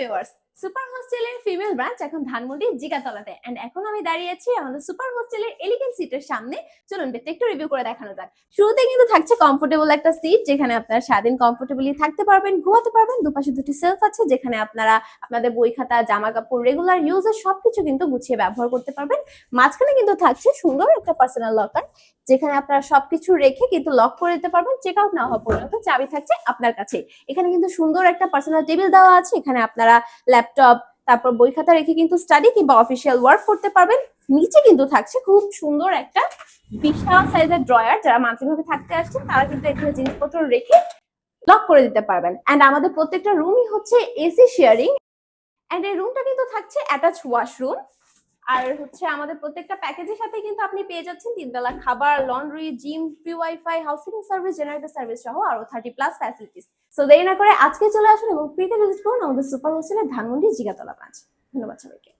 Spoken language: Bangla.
ভিউয়ার্স সুপার হোস্টেলের ফিমেল ব্রাঞ্চ এখন ধানমন্ডি জিগাতলাতে। এন্ড এখন আমি দাঁড়িয়ে আমাদের সুপার হোস্টেলের এলিগেন্ট সিটের সামনে। চলুন একটু রিভিউ করে দেখানো যাক। শুরুতে কিন্তু থাকছে কমফোর্টেবল একটা সিট যেখানে আপনারা স্বাধীন কমফোর্টেবলি থাকতে পারবেন, ঘুমাতে পারবেন। দুপাশে দুটি সেলফ আছে, যেখানে আপনারা আপনাদের বই খাতা জামা কাপড় রেগুলার ইউজের সবকিছু কিন্তু গুছিয়ে ব্যবহার করতে পারবেন। মাঝখানে কিন্তু থাকছে সুন্দর একটা পার্সোনাল লকার যেখানে আপনারা সবকিছু রেখে কিন্তু লক করে দিতে পারবেন। চেক আউট না হওয়া পর্যন্ত চাবি থাকছে আপনার কাছে এখানে কিন্তু সুন্দর একটা পার্সোনাল টেবিল দেওয়া আছে। এখানে আপনারা ল্যাপটপ তারপর বই খাতা রেখে কিন্তু স্টাডি কিংবা অফিসিয়াল ওয়ার্ক করতে পারবেন। নিচে কিন্তু থাকছে খুব সুন্দর একটা বিশাল সাইজের ড্রয়ার যারা মানসিকভাবে থাকতে আসছেন, তারা কিন্তু এখানে জিনিসপত্র রেখে লক করে দিতে পারবেন। এন্ড আমাদের প্রত্যেকটা রুমই হচ্ছে এসি শেয়ারিং এন্ড এই রুমটা কিন্তু থাকছে অ্যাটাচ ওয়াশরুম আর হচ্ছে আমাদের প্রত্যেকটা প্যাকেজের সাথে কিন্তু আপনি পেয়ে যাচ্ছেন তিনবেলা খাবার laundry gym free wifi housing service generator service সহ আরও থার্টি প্লাস ফ্যাসিলিটিস সো দেরি না করে আজকে চলে আসুন এবং ফ্রিতে ভিজিট করুন আমাদের সুপার হোস্টেলের ধানমন্ডি জিগাতলা ব্রাঞ্চ ধন্যবাদ সবাইকে।